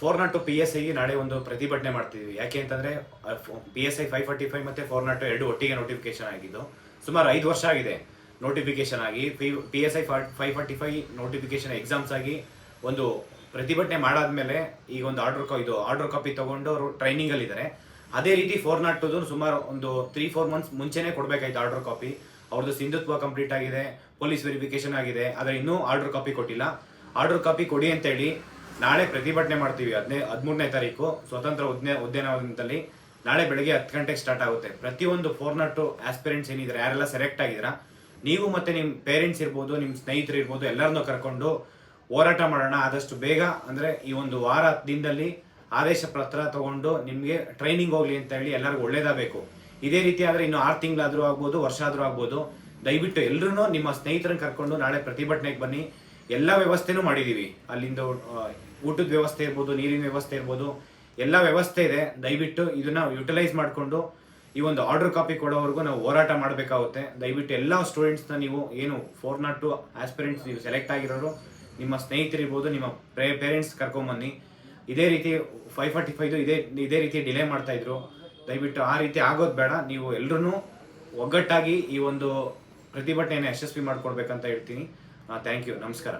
Four nought two P S ಐಗೆ ನಾಳೆ ಒಂದು ಪ್ರತಿಭಟನೆ ಮಾಡ್ತಿದ್ವಿ. ಯಾಕೆ ಅಂತಂದ್ರೆ P S I five forty five ಮತ್ತೆ ಫೋರ್ ನಾಟ್ ಎರಡು ಒಟ್ಟಿಗೆ ನೋಟಿಫಿಕೇಶನ್ ಆಗಿದ್ದು, ಸುಮಾರು ಐದು ವರ್ಷ ಆಗಿದೆ ನೋಟಿಫಿಕೇಶನ್ ಆಗಿ. P S I five forty five notification exams ಆಗಿ ಒಂದು ಪ್ರತಿಭಟನೆ ಮಾಡಾದ್ಮೇಲೆ ಈಗ ಒಂದು ಆರ್ಡರ್ ಇದು ಆರ್ಡರ್ ಕಾಪಿ ತಗೊಂಡು ಅವರು ಟ್ರೈನಿಂಗ್ ಅಲ್ಲಿ ಇದ್ದಾರೆ ಅದೇ ರೀತಿ ಫೋರ್ ನಾಟ್ ಟು ಸುಮಾರು ಒಂದು ತ್ರೀ ಫೋರ್ ಮಂತ್ಸ್ ಮುಂಚೆನೆ ಕೊಡಬೇಕಾಯ್ತು ಆರ್ಡರ್ ಕಾಪಿ ಅವ್ರದ್ದು ಸಿಂಧುತ್ವ ಕಂಪ್ಲೀಟ್ ಆಗಿದೆ ಪೊಲೀಸ್ ವೆರಿಫಿಕೇಶನ್ ಆಗಿದೆ, ಆದರೆ ಇನ್ನೂ ಆರ್ಡರ್ ಕಾಪಿ ಕೊಟ್ಟಿಲ್ಲ. ಆರ್ಡರ್ ಕಾಪಿ ಕೊಡಿ ಅಂತೇಳಿ ನಾಳೆ ಪ್ರತಿಭಟನೆ ಮಾಡ್ತೀವಿ, ಹದಿನೈ, ಹದಿಮೂರನೇ ತಾರೀಕು, ಸ್ವತಂತ್ರ ಉದ್ಯ ಉದ್ಯಾನವನದಲ್ಲಿ ನಾಳೆ ಬೆಳಗ್ಗೆ ಹತ್ತು ಗಂಟೆಗೆ ಸ್ಟಾರ್ಟ್ ಆಗುತ್ತೆ. ಪ್ರತಿಯೊಂದು ಫೋರ್ ನಾಟ್ ಟು ಆಸ್ಪಿರೆಂಟ್ಸ್ ಏನಿದ್ರೆ, ಯಾರೆಲ್ಲ ಸೆಲೆಕ್ಟ್ ಆಗಿದ್ದೀರಾ, ನೀವು ಮತ್ತೆ ನಿಮ್ಮ ಪೇರೆಂಟ್ಸ್ ಇರ್ಬೋದು ನಿಮ್ಮ ಸ್ನೇಹಿತರು ಇರ್ಬೋದು, ಎಲ್ಲರನ್ನೂ ಕರ್ಕೊಂಡು ಹೋರಾಟ ಮಾಡೋಣ. ಆದಷ್ಟು ಬೇಗ, ಅಂದರೆ ಈ ಒಂದು ವಾರ ದಿನದಲ್ಲಿ ಆದೇಶ ಪತ್ರ ತಗೊಂಡು ನಿಮಗೆ ಟ್ರೈನಿಂಗ್ ಹೋಗಲಿ ಅಂತ ಹೇಳಿ ಎಲ್ಲರಿಗೂ ಒಳ್ಳೇದಾಗಬೇಕು. ಇದೇ ರೀತಿ ಆದರೆ ಇನ್ನು ಆರು ತಿಂಗಳಾದರೂ ಆಗ್ಬೋದು ವರ್ಷ ಆದರೂ ಆಗ್ಬೋದು. ದಯವಿಟ್ಟು ಎಲ್ಲರೂ ನಿಮ್ಮ ಸ್ನೇಹಿತರನ್ನು ಕರ್ಕೊಂಡು ನಾಳೆ ಪ್ರತಿಭಟನೆಗೆ ಬನ್ನಿ. ಎಲ್ಲ ವ್ಯವಸ್ಥೆನೂ ಮಾಡಿದ್ದೀವಿ ಅಲ್ಲಿಂದ ಊಟದ ವ್ಯವಸ್ಥೆ ಇರ್ಬೋದು, ನೀರಿನ ವ್ಯವಸ್ಥೆ ಇರ್ಬೋದು, ಎಲ್ಲ ವ್ಯವಸ್ಥೆ ಇದೆ. ದಯವಿಟ್ಟು ಇದನ್ನ ಯುಟಿಲೈಸ್ ಮಾಡಿಕೊಂಡು ಈ ಒಂದು ಆರ್ಡರ್ ಕಾಪಿ ಕೊಡೋವರೆಗೂ ನಾವು ಹೋರಾಟ ಮಾಡಬೇಕಾಗುತ್ತೆ. ದಯವಿಟ್ಟು ಎಲ್ಲ ಸ್ಟೂಡೆಂಟ್ಸ್ನ ನೀವು ಏನು ಫೋರ್ ನಾಟ್ ಟು ಆಸ್ಪಿರೆಂಟ್ಸ್ ನೀವು ಸೆಲೆಕ್ಟ್ ಆಗಿರೋರು, ನಿಮ್ಮ ಸ್ನೇಹಿತರಿರ್ಬೋದು, ನಿಮ್ಮ ಪ್ರೇ ಪೇರೆಂಟ್ಸ್ ಕರ್ಕೊಂಬನ್ನಿ. ಇದೇ ರೀತಿ ಫೈವ್ ಫಾರ್ಟಿ ಫೈವ್ದು ಇದೇ ಇದೇ ರೀತಿ ಡಿಲೇ ಮಾಡ್ತಾ ಇದ್ರು. ದಯವಿಟ್ಟು ಆ ರೀತಿ ಆಗೋದು ಬೇಡ. ನೀವು ಎಲ್ಲರೂ ಒಗ್ಗಟ್ಟಾಗಿ ಈ ಒಂದು ಪ್ರತಿಭಟನೆಯನ್ನು ಯಶಸ್ವಿ ಮಾಡ್ಕೊಡ್ಬೇಕಂತ ಹೇಳ್ತೀನಿ. ಥ್ಯಾಂಕ್ ಯು ನಮಸ್ಕಾರ